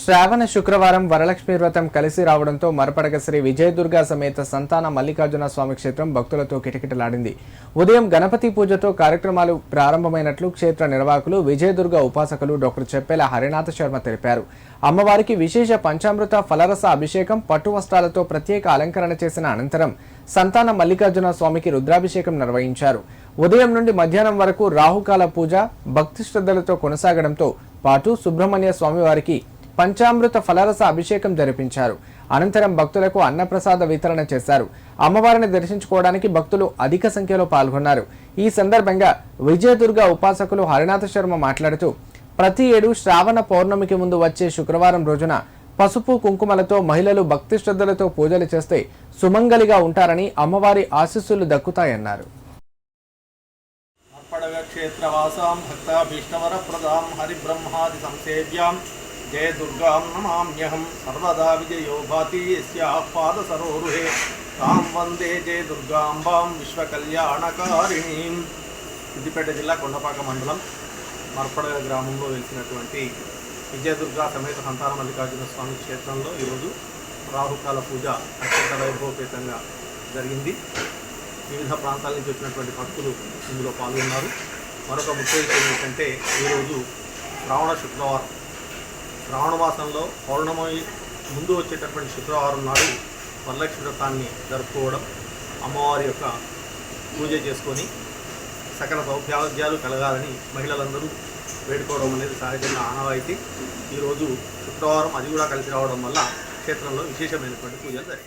శ్రావణ శుక్రవారం వరలక్ష్మి వ్రతం కలిసి రావడంతో మరపడగ శ్రీ విజయదుర్గా సమేత సంతాన మల్లికార్జున స్వామి క్షేత్రం భక్తులతో కిటకిటలాడింది. ఉదయం గణపతి పూజతో కార్యక్రమాలు ప్రారంభమైనట్లు క్షేత్ర నిర్వాహకులు విజయదుర్గ ఉపాసకులు డాక్టర్ చెప్పేల హరినాథ శర్మ తెలిపారు. అమ్మవారికి విశేష పంచామృత ఫలరస అభిషేకం పట్టు వస్త్రాలతో ప్రత్యేక అలంకరణ చేసిన అనంతరం సంతాన మల్లికార్జున స్వామికి రుద్రాభిషేకం నిర్వహించారు. ఉదయం నుండి మధ్యాహ్నం వరకు రాహుకాల పూజ భక్తి శ్రద్ధలతో కొనసాగడంతో పాటు సుబ్రహ్మణ్య స్వామివారికి పంచామృత ఫలరస అభిషేకం జరిపించారు. అనంతరం భక్తులకు అన్నప్రసాద వితరణ చేశారు. అమ్మవారిని దర్శించుకోవడానికి భక్తులు అధిక సంఖ్యలో పాల్గొన్నారు. ఈ సందర్భంగా విజయదుర్గ ఉపాసకులు హరినాథ శర్మ మాట్లాడుతూ ప్రతి ఏడు శ్రావణ పౌర్ణమికి ముందు వచ్చే శుక్రవారం రోజున పసుపు కుంకుమలతో మహిళలు భక్తి శ్రద్ధలతో పూజలు చేస్తే సుమంగలిగా ఉంటారని అమ్మవారి ఆశీస్సులు దక్కుతాయన్నారు. క్షేత్రవాసాం భక్తాభీష్టవరప్రదాం హరిబ్రహ్మాది సంసేవ్యాం జయ దుర్గాం నమామ్యహం సర్వదా విజయో భాతి ఆహ్వాద సరోరుహే తాం వందే జయ దుర్గాంబాం విశ్వకళ్యాణకారిణీం సిద్దిపేట జిల్లా కొండపాక మండలం మర్పడ గ్రామంలో వెలిసినటువంటి విజయదుర్గా సమేత సంతాన మల్లికార్జున స్వామి క్షేత్రంలో ఈరోజు రాహుకాల పూజ అత్యంత వైభవపేతంగా జరిగింది. వివిధ ప్రాంతాల నుంచి వచ్చినటువంటి భక్తులు ఇందులో పాల్గొన్నారు. మరొక ముఖ్య విషయం ఏంటంటే ఈరోజు శ్రావణ శుక్రవారం. శ్రావణ మాసంలో పౌర్ణమి ముందు వచ్చేటటువంటి శుక్రవారం నాడు వరలక్ష్మి వ్రతాన్ని జరుపుకోవడం అమ్మవారి యొక్క పూజ చేసుకొని సకల సౌభాగ్యాలు కలగాలని మహిళలందరూ వేడుకోవడం అనేది సహజంగా ఆనవాయితీ. ఈరోజు శుక్రవారం అది కూడా కలిసి రావడం వల్ల క్షేత్రంలో విశేషమైనటువంటి పూజలు జరిగాయి